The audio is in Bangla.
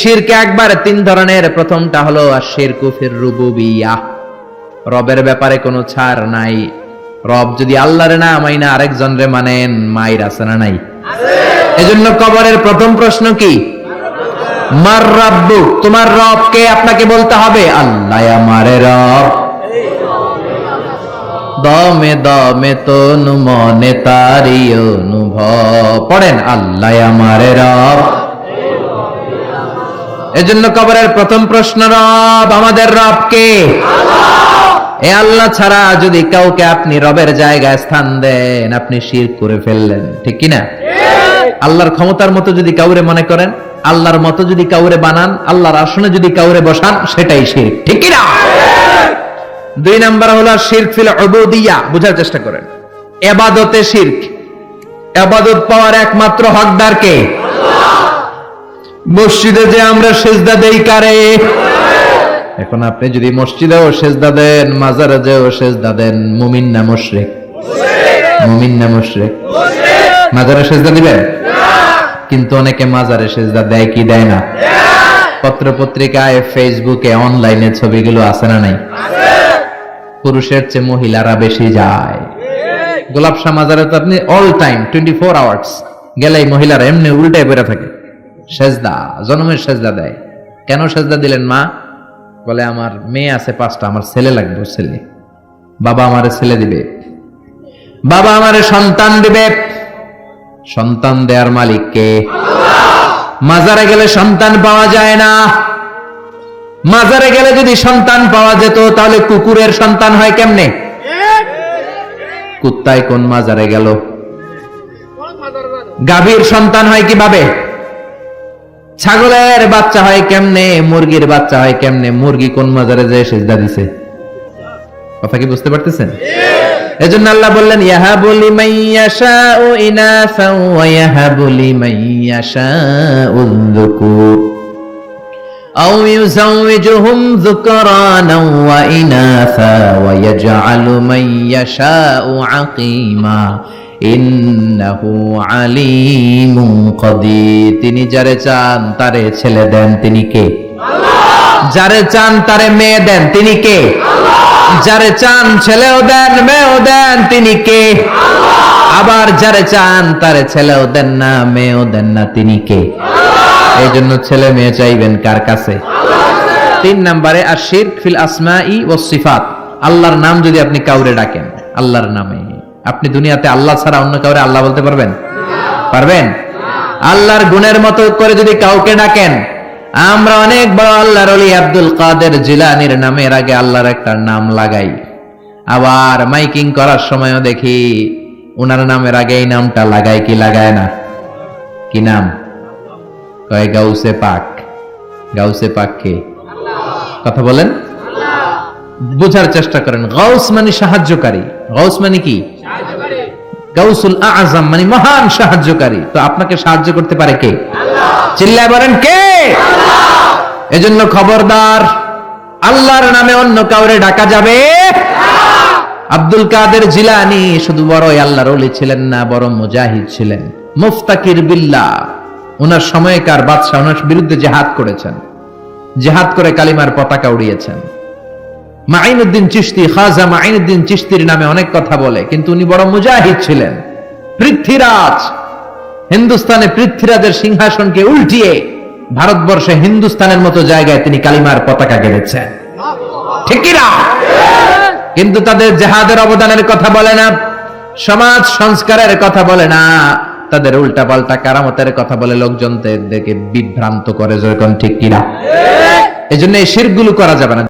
শিরকে একবার তিন ধরনের। প্রথমটা হলো আশির কুফির রুবুবিয়া রবের ব্যাপারে কোনো ছাড় নাই। রব যদি আল্লাহরে না মাইনা আরেকজন রে মানেন মাইর আছে না নাই? এজন্য কবরের প্রথম প্রশ্ন কি? মার রাব্বু, তোমার রবকে আপনাকে বলতে হবে, আল্লাহ আমারে রব। দমে দমে তনু মনে তারি অনুভব। পড়েন, আল্লাহ আমারে রব। এজন্য কবরের প্রথম প্রশ্ন, রব আমাদের রব কে এ আল্লাহ ছাড়া যদি কাউকে আপনি রবের জায়গায় স্থান দেন, আপনি শির করে ফেললেন। ঠিক কি না আল্লাহর ক্ষমতার মতো যদি কাউরে মনে করেন, আল্লাহর মতো যদি কাউরে বানান, আল্লাহর আসনে যদি কাউরে বসান, সেটাই শির ঠিক কি না দুই নাম্বার হলো শিরক ফিল উবুদিয়া, বোঝার চেষ্টা করেন। এবাদতে শিরক। এবাদত পাওয়ার একমাত্র হকদার কে? মসজিদে যে আমরা সেজদা দেই কারে? এখন আপনি যদি মসজিদেও সেজদা দেন মাজারে যেও সেজদা দেন, মুমিন না মুশরিক? মুমিন না মুশরিক? মাজারে সেজদা দিবেন? কিন্তু অনেকে মাজারে সেজদা দেয় কি দেয় না? পত্র পত্রিকায় ফেসবুকে, অনলাইনে ছবিগুলো আছে না নাই? পুরুষের চেয়ে মহিলারা বেশি যায়। গোলাপ শাহ মাজারে তো আপনি all time twenty four hours গেলেই মহিলারা এমনি উল্টে বেড়ে থাকে। সেজদা, জন্মের সেজদা দেয়। কেন সেজদা দিলেন মা? বলে, আমার মেয়ে আছে পাঁচটা, আমার ছেলে লাগবে ছেলে। বাবা আমারে ছেলে দিবে। বাবা আমারে সন্তান দিবে। সন্তান দেয়ার মালিক কে? মাজারে গেলে সন্তান পাওয়া যায় না। মাজারে গেলে যদি সন্তান পাওয়া যেত, তাহলে কুকুরের সন্তান হয় কেমনে? কুত্তায় কোন মাজারে গেল? গাভীর সন্তান হয় কীভাবে? ছাগলের বাচ্চা হয় কেমনে? মুরগির বাচ্চা হয় কেমনে? মুরগি কোন মজারে যায় সেজদা দিছে? কথা কি বুঝতে পারতেছেন? এজন্য আল্লাহ বললেন ইয়াহা বলি মাইয়াশা ও ইনাসা ওয়া বলি মাইয়াশা উযুকুর আও ইউযাওয়িজুহুম যুকরানা ওয়া ইনাসা ওয়া ইয়াজআলু মাইয়াশা আকিমা। ইন্নাহু আলিমুন কদির। তিনি যারে চান তারে ছেলে দেন তিনি কে? যারে চান তারে মেয়ে দেন তিনি কে? যারে চান ছেলেও দেন মেয়েও দেন তিনি কে? আবার যারে চান তারে ছেলেও দেন না মেয়েও দেন না তিনি কে? এই জন্য ছেলে মেয়ে চাইবেন কার কাছে? তিন নম্বরে আর শির ফিল আসমাই ও সিফাত আল্লাহর নাম যদি আপনি কাউরে ডাকেন আল্লাহর নামে। আপনি দুনিয়াতে আল্লাহ ছাড়া অন্য কাউরে আল্লাহ বলতে পারবেন? পারবেন? আল্লাহর গুণের মতো করে যদি কাউকে ডাকেন আমরা অনেক বড় আল্লাহর অলি আব্দুল কাদের জিলানির নামের আগে আল্লাহর একটা নাম লাগাই। আবার মাইকিং করার সময়ও দেখি ওনার নামের আগে এই নামটা লাগায় কি লাগায় না? কি নাম? কয় গাউসে পাক। গাউসে পাক কে? কথা বলেন? বোঝার চেষ্টা করেন। গাউস মানে সাহায্যকারী। গাউস মানে কি? গাউসুল আজম মানে মহান সাহায্যকারী। তো আপনাকে সাহায্য করতে পারে কে? চিল্লায় বলেন কে? এজন্য খবরদার আল্লাহর নামে অন্য কাউরে ডাকা যাবে? আব্দুল কাদের জিলানি শুধু বড়ই আল্লাহর ওলি ছিলেন না বড় মুজাহিদ ছিলেন। মুফতাকির বিল্লাহ ওনার সময়কার বাদশাহ ওনার বিরুদ্ধে জেহাদ করেছেন। জেহাদ করে কালিমার পতাকা উড়িয়েছেন। মাইনুদ্দিন চিস্তি খাজা মাইনুদ্দিন চিস্তির নামে অনেক কথা বলে, কিন্তু উনি বড় মুজাহিদ ছিলেন। পৃথ্বীরাজ, হিন্দুস্তানে পৃথ্বীরাজের সিংহাসনকে উল্টিয়ে ভারতবর্ষে হিন্দুস্তানের মতো জায়গায় তিনি কালিমার পতাকা গেড়েছেন ঠিক কি না কিন্তু তাদের জেহাদের অবদানের কথা বলে না, সমাজ সংস্কারের কথা বলে না, তাদের উল্টা পাল্টা কারামতের কথা বলে লোকজনদেরকে বিভ্রান্ত করে যখন ঠিক কিনা? এই জন্য এই শিরগুলো করা যাবে না।